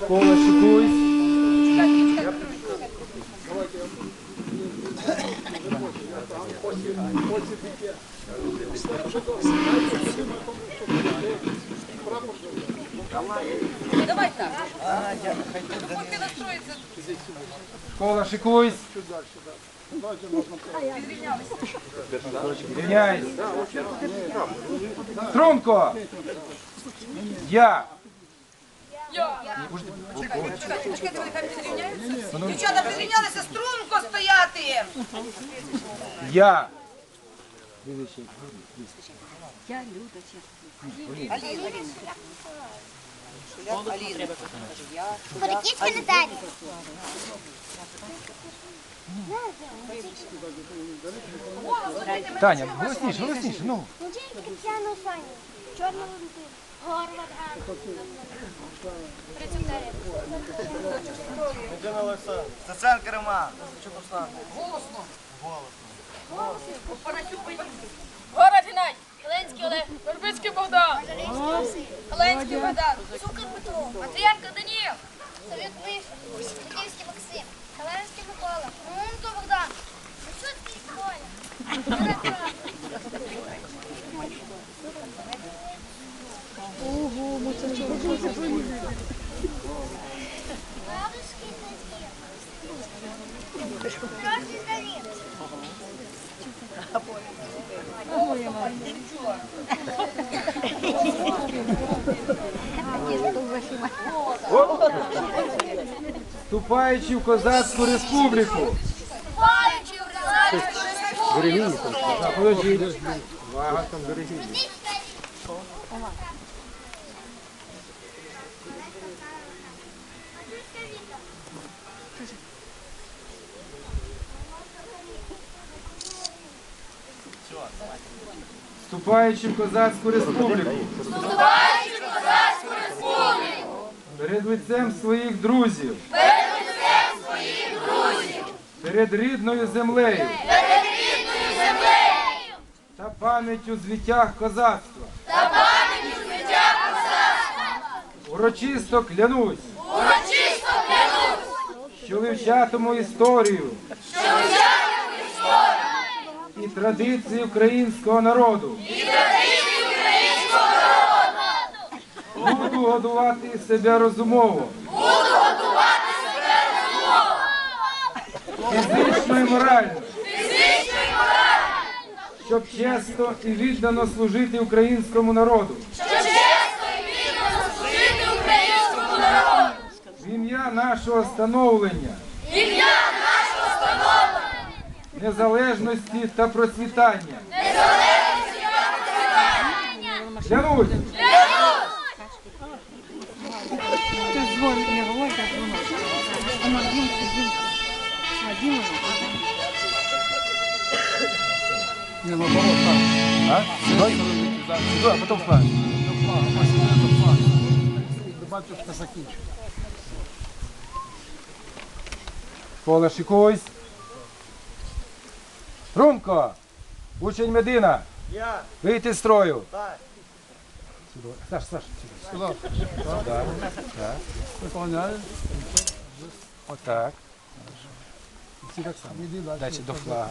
Школа шикуйсь. Давай так. Школа шикуйсь. Рівняйсь. Струнко. Я. Дівчата підрівнялися, струнко стояти. Я. Перекидьте далі. Таня, голосніше, голосніше. Ну. Мужик Тетяну Саню. Чорну Валентину. Горват Ганна. Прицепдаря. Стеценко Роман. Город Геннадій. Хеленський Олег. Вербицький Богдан. Хеленський Богдан. Цукор Петро. Матвієнко Даніл. Совет Миша. Сидівський Максим. Хеленський Микола. Мунко Богдан. Висоцький Коля. Радужський Надія. Красний Давид. Вступаючи в Козацьку республіку. Вступаючи в Радянську Так, подожди. Вага там берегині. Вступаючи в Козацьку республіку. Вступаючи в Козацьку республіку. Перед лицем своїх друзів. Перед лицем своїх друзів. Перед рідною землею. Перед рідною землею. Та пам'яттю звітях козацтва. Та пам'ятю життя козацтва. Урочисто клянусь, Урочисто клянусь, що вивчатиму історію що взятиму історію і традиції українського народу. і традиції українського народу. Буду годувати себе розумово, Буду готувати себе розумово. фізично і морально, Фізично і морально. щоб чесно і віддано служити українському народу. Що чесно і вірно служити українському народу. В Ім'я нашого становлення. Незалежності та процвітання. Незалежності та процвітання. Клянусь, Поле шикуйсь. Румко, учень Медина, Я. вийти з строю. Так. Саш, Саш, сюди. Так, так. Выполняю. Отак. Всі так само. Далі до флага.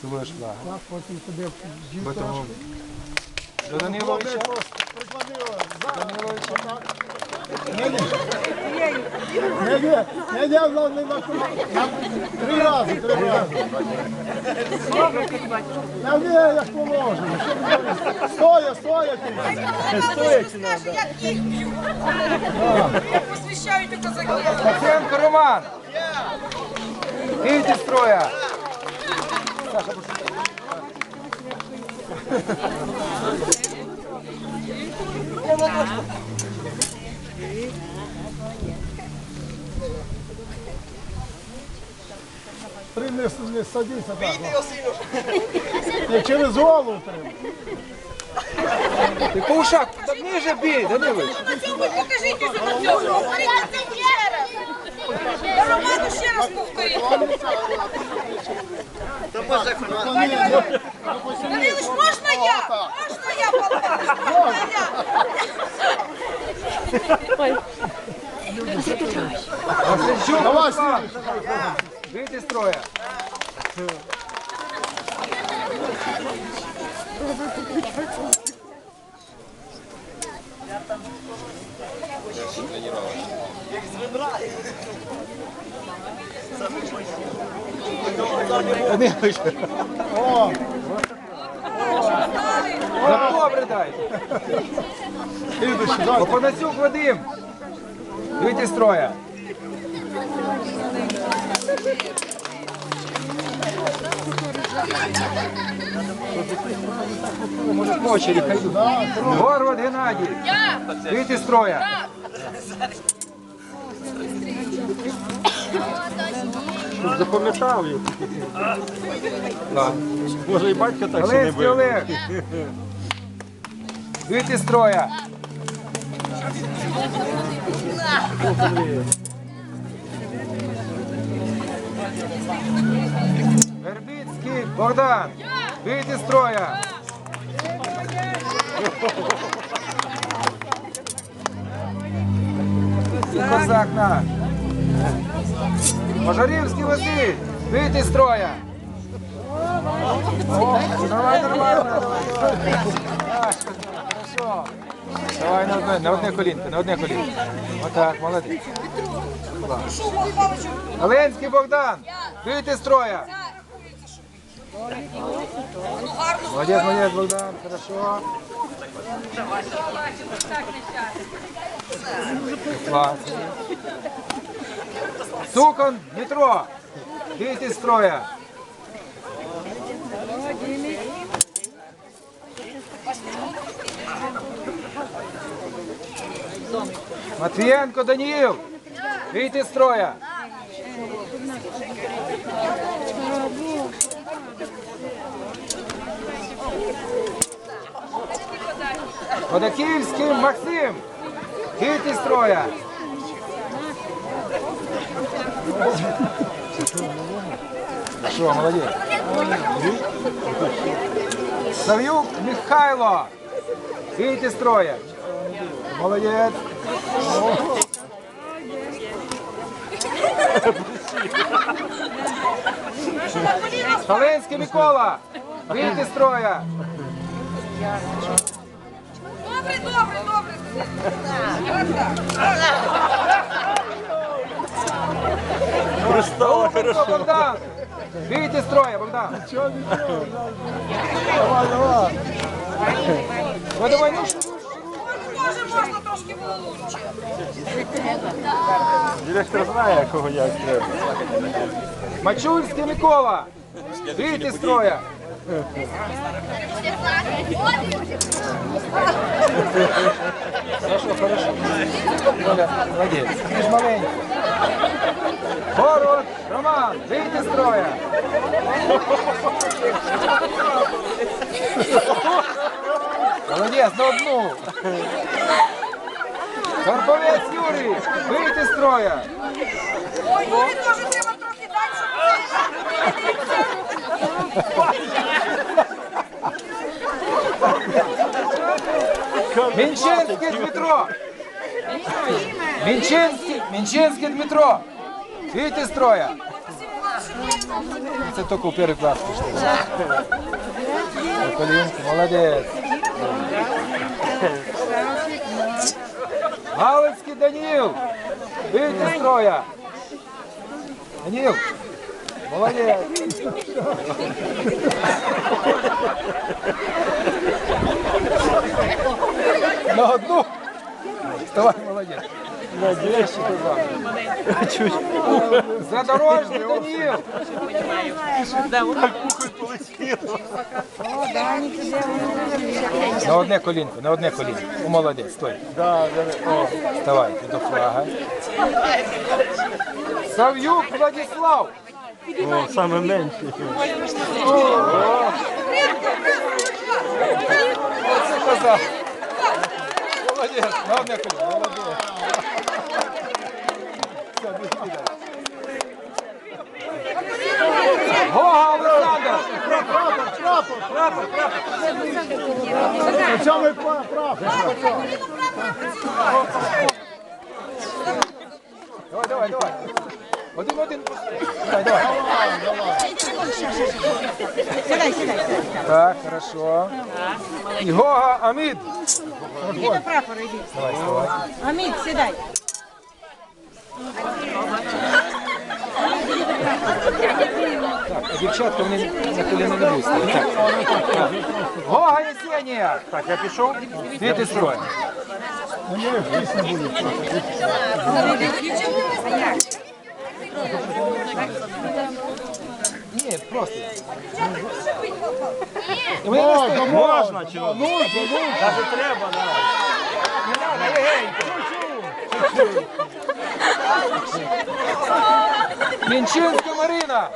Цілуєш флага. Так, потім дівка. Потім до Даниловича. Даниловича. Не, не, не, не, не, не, на Три рази, три рази. Я не, як положено. Стоя, стоя. ти. Як їх б'ють. Як посвящають у козаки. Паценко Роман. Вийти з строя. Три не, не садися так. Не через голову треба. Ти по ушах, так ниже бій, Данилович. На цьому покажіть ось на цьому. Говоріть на цьому ще раз. Я Роману ще раз повторю. Данилич, можна я? Можна я попасть? Можна я? Давай, Руслан. Вийти з строя. За добре дай. Попанасюк Вадим. Вийти з строя. Може, по очері хай йдуть. Горват Геннадій. Вийти з строя. Щоб запам'ятав їх. Може і батько так ще не бив. Олег. Вийти з строя. Вербицький Богдан. Вийти з строя. Козак на. Пожарівський Василь. Вийти з строя. Давай нормально. А. Хорошо. Давай на одне, на одне колінко, на одне колінко. Отак, молодець. Галенський Богдан, вийти з строя. Молодець, молодець, Богдан, хорошо. Сукон Дмитро, вийти з строя. Матвієнко Даніїл, вийти з строя. Ходаківський Максим, вийти з строя. Що, молодець. Сав'юк Михайло, вийти з строя. Молодець. Сталинський Микола, вийти з строя. Добре, добре, добре. Голубенко Богдан, вийти з строя, Богдан. Давай, давай. Ну, давай, ну, що? Може, можна трошки було. Директор знає, кого як треба. Мачульський Микола, вийти з строя. Хорошо, хорошо. Оля, молодець. Ти ж маленький. Город, Роман, вийти з строя. Молодець, на одну. Карповець Юрій, вийти з строя. Ой, Юрі, теж треба трохи далі, Мінчинський Дмитро. Мінчинський, Мінчинський Дмитро. Вийти з строя. Це тільки у перший клас пішли. Колінки. Галицький Даніл. Вийди з строя. Даніл. Молодець. На одну. Давай, молодець. Задорожний Даніл. На одне колінко, на одне колінко. О, молодець, стой. О, Вставай, ти до флага. Сав'юк Владислав. О, саме менший. Оце козак. Молодець, Молодец, главное хлеб, молодец. Все, без кида. Гога Олександр! Прапор, прапор, прапор, прапор. Причому прапор. Давай, давай, давай. Один, один. Давай, давай. Сідай, сідай. Так, хорошо. І Гога Амід. Іди до прапора, йди. Вставай. Сідай. Дівчатка вони на коліна не будуть. Гога Єсенія. Так, я пішов. Світи строй. Ні, пісня буде. Ні, просто. Не да Можна чи Ну, ні? ну, ну. Треба, да. надо, легенько. Мінчинська Марина.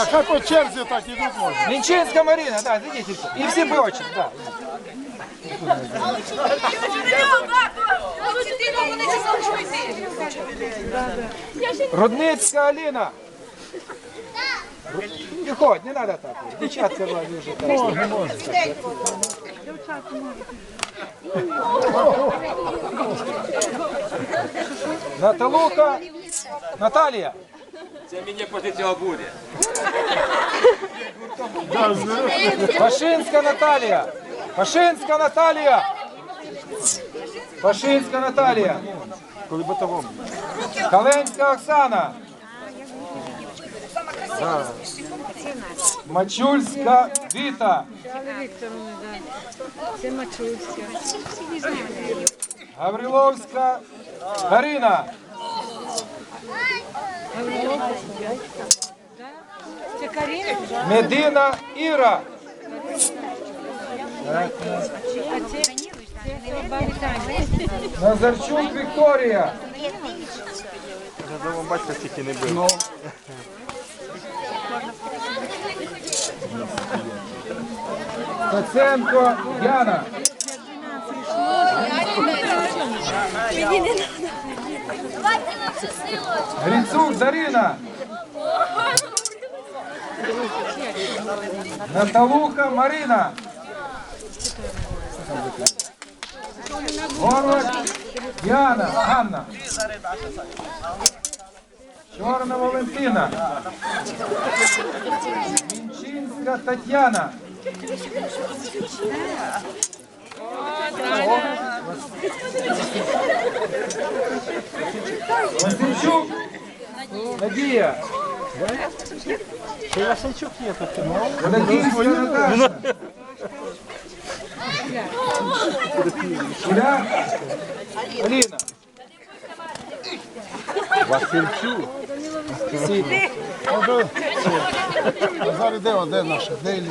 А хай по черзі так ідуть можна. Мінчинська Марина, да, зайдіть і всі. Рудницька Аліна. Не не треба так. Дівчатка владі вже так. Можна, можна. Наталуха Наталія. Да, з- Пашинська Наталія. Пашинська Наталія. Пашинська Наталія. Каленська Оксана. Мачульська Віта. Це Мачульська. Гавриловська Дарина. Це Каріна? Медина Іра. А це? Це Таня. Назарчук Вікторія. Дома батька стільки не бив. Стеценко Яна. Давайте на всю силу. Грицук Дарина. Наталуха Марина. Горват Яна, Ганна. Чорна Валентина. Мінчинська Тетяна. Васильчук Надія. Васильчук є тут. Водокінська Наташа. Шуля Аліна. Васильчук. А зараз де, де наша? Де?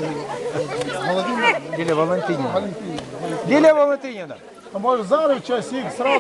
Лілія Валентинівна. Валентинівна. Лілія Валентинівна. А може зараз в час їх сразу